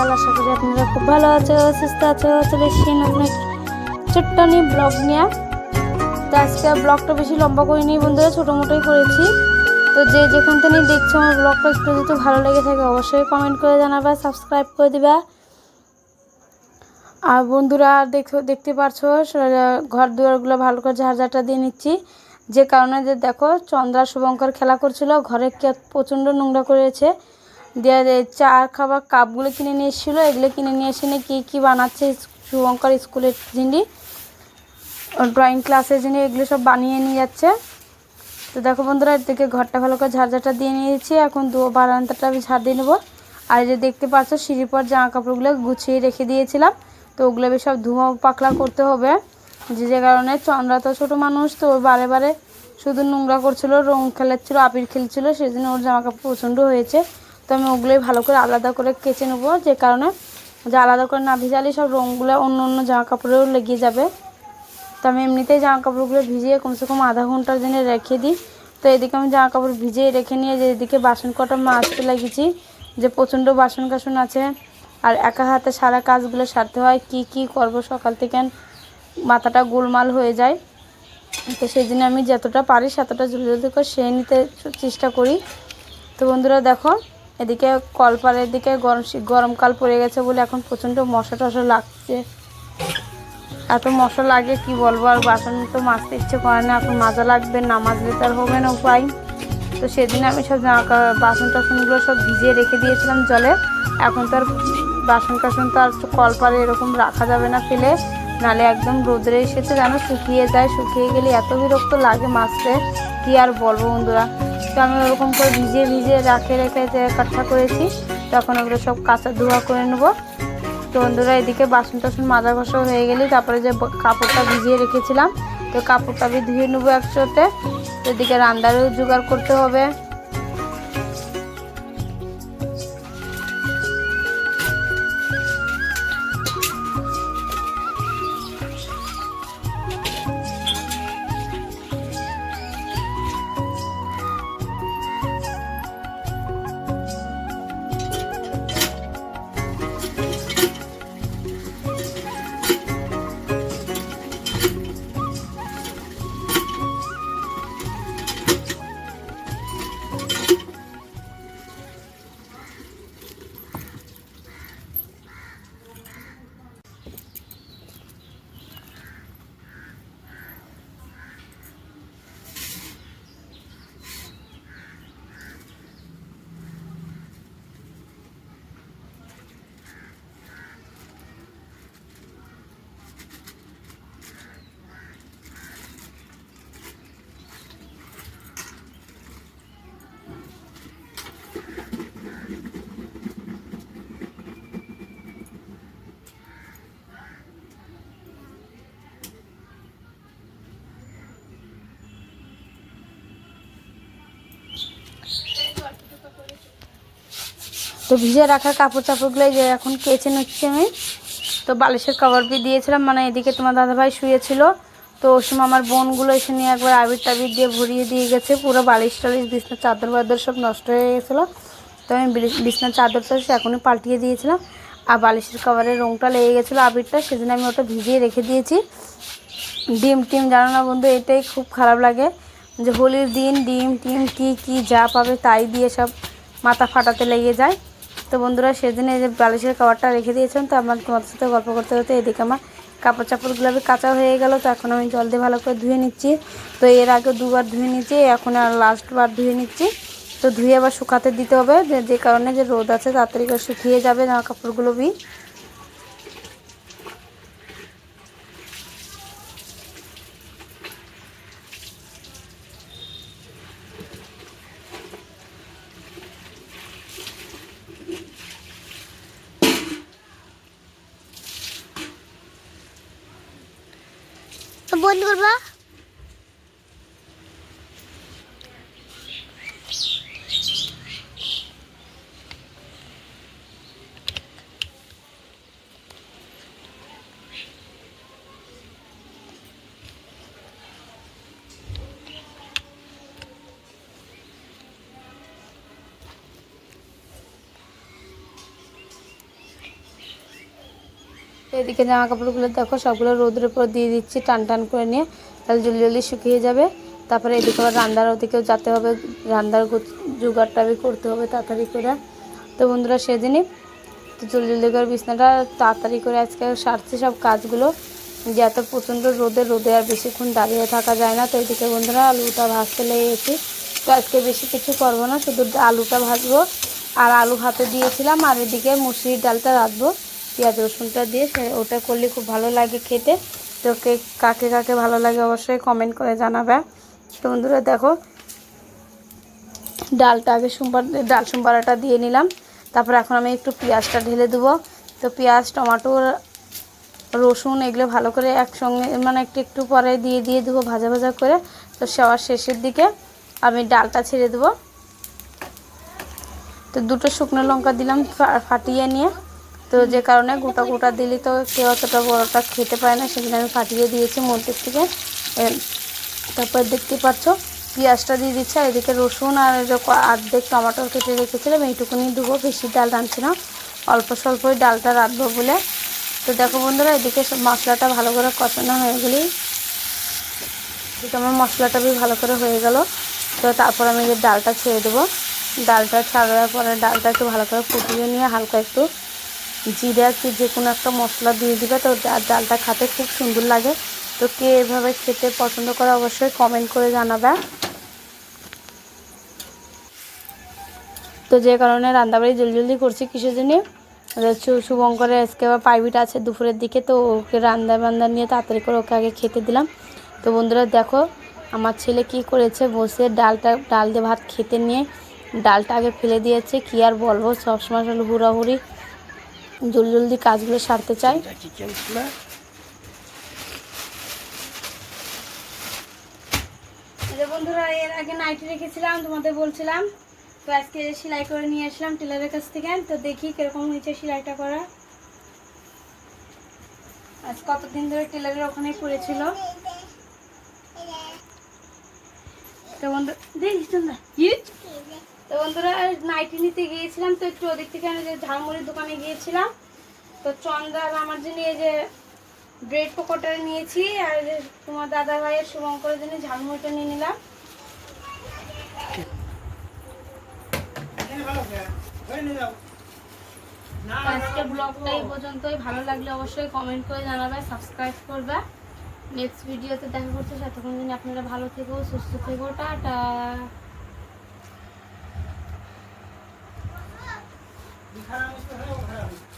আশা করি আপনারা খুব ভালো আছো, সুস্থ আছো চলে এসেছি নতুন ছোট্ট নিয়ে ব্লগ নিয়ে। তো আজকে ব্লগটা বেশি লম্বা করিনি বন্ধুরা ছোটো মোটোই করেছি। তো যে যেখান থেকে দেখছ আমার ব্লগটা একটু যদি ভালো লেগে থাকে, অবশ্যই কমেন্ট করে জানাবা সাবস্ক্রাইব করে দিবা। আর বন্ধুরা, দেখো, দেখতে পারছ ঘর দুয়ারগুলো ভালো করে ঝাড়ঝাড়টা দিয়ে নিচ্ছি। যে কারণে যে দেখো, চন্দ্রা শুভঙ্কর খেলা করছিল, ঘরে প্রচণ্ড নোংরা করেছে। দিয়ে এই চা খাবার কাপগুলো কিনে নিয়ে এসেছিল। এগুলো কিনে নিয়ে এসে নিয়ে কী কী বানাচ্ছে শুভঙ্কর স্কুলের জিনিস ড্রয়িং ক্লাসের জিনিস এগুলো সব বানিয়ে নিয়ে যাচ্ছে। তো দেখো বন্ধুরা এর থেকে ঘরটা ভালো করে ঝাড়ঝাড়টা দিয়ে নিয়েছি। এখন দু বারান্দাটা আমি ঝাড় দিয়ে নেব। আর যে দেখতে পাচ্ছ, সিঁড়ির পর জামা কাপড়গুলো গুছিয়ে রেখে দিয়েছিলাম। তো ওগুলো বেশ সব ধোঁয়া পাকলা করতে হবে। যে যে কারণে চন্দ্রা তো ছোটো মানুষ, তো ও বারে বারে শুধু নোংরা করছিল, রং খেলাচ্ছিল আবির খেলছিল জন্য ওর জামা কাপড় প্রচণ্ড হয়েছে। তো আমি ওগুলোই ভালো করে আলাদা করে কেচে নেব, যে কারণে যে আলাদা করে না ভিজালে সব রঙগুলো অন্য অন্য জামা কাপড়েও লেগে যাবে। তো আমি এমনিতেই জামা কাপড়গুলো ভিজিয়ে কমসে কম আধা ঘণ্টার জন্য রেখে দিই। তো এদিকে আমি জামা কাপড় ভিজিয়ে রেখে নিয়ে যে এদিকে বাসন কটা মাজতে লাগিয়েছি, যে প্রচণ্ড বাসন কাসন আছে, আর একা হাতে সারা কাজগুলো সারতে হয়, কি কি করব সকাল থেকে মাথাটা গোলমাল হয়ে যায়। তো সেই জন্য আমি যতটা পারি ততটা জলদি করে সে নিতে চেষ্টা করি। তো বন্ধুরা দেখো এদিকে কলপারের দিকে গরম গরমকাল পড়ে গেছে বলে এখন প্রচণ্ড মশা টশা লাগছে। এত মশা লাগে, কি বলব? আর বাসন তো মাজতে ইচ্ছে করে না, এখন মাজা লাগবে না মাজলে তো আর হবে না উপায়। তো সেদিন আমি সব বাসন টাসনগুলো সব ভিজিয়ে রেখে দিয়েছিলাম জলে। এখন তো আর বাসন টাসন তো আর কলপারে এরকম রাখা যাবে না ফেলে। নালে একদম রোদরে এসেছে যেন শুকিয়ে যায়। শুকিয়ে গেলে এত বিরক্ত লাগে মাছতে কি আর বলব বন্ধুরা? তো আমি ওরকম করে ভিজিয়ে ভিজিয়ে রাখে রেখে কাঠা করেছি, তখন ওগুলো সব কাঁচা ধোয়া করে নেব। তো বন্ধুরা, এদিকে বাসন টাসন মাজা ঘষা হয়ে গেলে তারপরে যে কাপড়টা ভিজিয়ে রেখেছিলাম, তো কাপড়টা আমি ধুয়ে নেব একসাথে। তো এদিকে রান্নারও জোগাড় করতে হবে। তো ভিজে রাখা কাপড় চাপড়গুলো যে এখন কেচে নিচ্ছি আমি। তো বালিশের কভার দিয়ে দিয়েছিলাম মানে এদিকে তোমার দাদাভাই শুয়েছিল। তো ওই সময় আমার বোনগুলো এসে নিয়ে একবার আবির টাবির দিয়ে ভরিয়ে দিয়ে গেছে, পুরো বালিশ টালিশ বিছনার চাদর বাদর সব নষ্ট হয়ে গেছিল। তো আমি বিছনার চাদরটা সে এখনই পাল্টিয়ে দিয়েছিলাম। আর বালিশের কভারের রঙটা লেগে গেছিল আবিরটা সেদিন আমি ওটা ভিজিয়ে রেখে দিয়েছি। ডিম টিম, জানো না বন্ধু, এটাই খুব খারাপ লাগে। যে হোলির দিন ডিম টিম কি কি যা পাবে তাই দিয়ে সব মাথা ফাটাতে লেগে যায়। তো বন্ধুরা, সেদিন এই যে বালিশের খাবারটা রেখে দিয়েছেন, তো আমার তোমাদের সাথে গল্প করতে করতে এদিকে আমার কাপড় চাপড়গুলো কাঁচা হয়ে গেল, তো এখন আমি জল দিয়ে ভালো করে ধুয়ে নিচ্ছি। তো এর আগে দুবার ধুয়ে নিচ্ছি এখন আর লাস্টবার ধুয়ে নিচ্ছি। তো ধুয়ে আবার শুকাতে দিতে হবে যে কারণে যে রোদ আছে, তাড়াতাড়ি করে শুকিয়ে যাবে জামা কাপড়গুলো বি। বন্ধ করবা এদিকে জামা কাপড়গুলো দেখো, সবগুলো রোদের উপর দিয়ে দিচ্ছি, টান টান করে নিয়ে, তাহলে জলদি জলদি শুকিয়ে যাবে। তারপরে এদিকে আবার রান্নার ওদিকেও যেতে হবে, রান্নার জোগাড়টা করতে হবে তাড়াতাড়ি করে। তো বন্ধুরা সেদিনই তো জলদি জলদি করে বিছনাটা তাড়াতাড়ি করে আজকে সারছি সব কাজগুলো। যে এত প্রচণ্ড রোদে রোদে আর বেশিক্ষণ দাঁড়িয়ে থাকা যায় না। তো এদিকে বন্ধুরা আলুটা ভাজতে লেগে গেছি তো আজকে বেশি কিছু করব না, শুধু আলুটা ভাজবো। আর আলু হাতে দিয়েছিলাম, আর এদিকে মুসুরির ডালটা রাখব পেঁয়াজ রসুনটা দিয়ে সে ওটা করলে খুব ভালো লাগে খেতে। তো কে কাকে কাকে ভালো লাগে অবশ্যই কমেন্ট করে জানাবে। তো বন্ধুরা দেখো, ডালটা আগে সোমবার, ডাল সোমবারাটা দিয়ে নিলাম। তারপর এখন আমি একটু পেঁয়াজটা ঢেলে দেবো। তো পেঁয়াজ টমাটো রসুন এগুলো ভালো করে একসঙ্গে মানে একটু একটু পরে দিয়ে দিয়ে দেবো ভাজা ভাজা করে। তো সবার শেষের দিকে আমি ডালটা ছেড়ে দেবো। তো দুটো শুকনো লঙ্কা দিলাম ফাটিয়ে নিয়ে। তো যে কারণে গোটা গোটা দিলে তো কেউ অতটা বড়টা খেতে পারে না সেখানে আমি ফাটিয়ে দিয়েছি মধ্যে থেকে। তারপর দেখতে পাচ্ছ, পেঁয়াজটা দিয়ে দিচ্ছি, আর এদিকে রসুন আর এই যে ক- অর্ধেক টমাটো কেটে রেখেছিলাম, এইটুকুনি দেবো, বেশি ডাল রাঁধছি না, অল্প স্বল্পই ডালটা রাঁধবো বলে। তো দেখো বন্ধুরা, এদিকে মশলাটা ভালো করে কষানো হয়ে এদিকে আমার মশলাটা বেশ ভালো করে হয়ে গেল। তো তারপর আমি ডালটা ছেড়ে দেবো, ডালটা ছাড়ার পরে ডালটা একটু ভালো করে ফুটিয়ে নিয়ে হালকা একটু জিরা কি যে কোনো একটা মশলা দিয়ে দিবে। তো ডালটা খেতে খুব সুন্দর লাগে। তো কে এভাবে খেতে পছন্দ করে অবশ্যই কমেন্ট করে জানাবে। তো যে কারণে রান্নাবাড়ি জলদি জলদি করছি কিসের জন্য? শুভঙ্করের আজকে আবার প্রাইভেট আছে দুপুরের দিকে। তো ওকে রান্না বান্না নিয়ে তাড়াতাড়ি করে ওকে আগে খেতে দিলাম। তো বন্ধুরা দেখো, আমার ছেলে কি করেছে? বসে ডালটা ডাল দিয়ে ভাত খেতে নিয়ে ডালটা আগে ফেলে দিয়েছে। কি আর বলব? সবসময় হুড়াহুড়ি। জলদি জলদি কাজগুলো সারতে চাই। যে বন্ধুরা, এর আগে নাইটি রেখেছিলাম, তোমাদের বলছিলাম। তো আজকে সেলাই করে নিয়ে আসলাম টেলারের কাছ থেকে। তো দেখি কীরকম হয়েছে সেলাইটা করা। আজ কতদিন ধরে টেলারের ওখানে করেছিল তো বন্ধু দেখিস না তো বন্ধুরা নাইটি নিতে গিয়েছিলাম তো একটু ওদিক থেকে আমি যে ঝালমুড়ির দোকানে গিয়েছিলাম তো চন্দ্রা আর আমার জন্য এই যে ব্রেড পকোটা নিয়েছি আর যে তোমার দাদা ভাইয়ের শুভঙ্করের জন্য ঝালমুড়িটা নিয়ে নিলাম। আজকে ব্লগটা এই পর্যন্তই। ভালো লাগলে অবশ্যই কমেন্ট করে জানাবে সাবস্ক্রাইব করবে। নেক্সট ভিডিওতে দেখা করছে ততক্ষণ দিন আপনারা ভালো থেকো সুস্থ থেকো টাটা। খারাপ হয়ে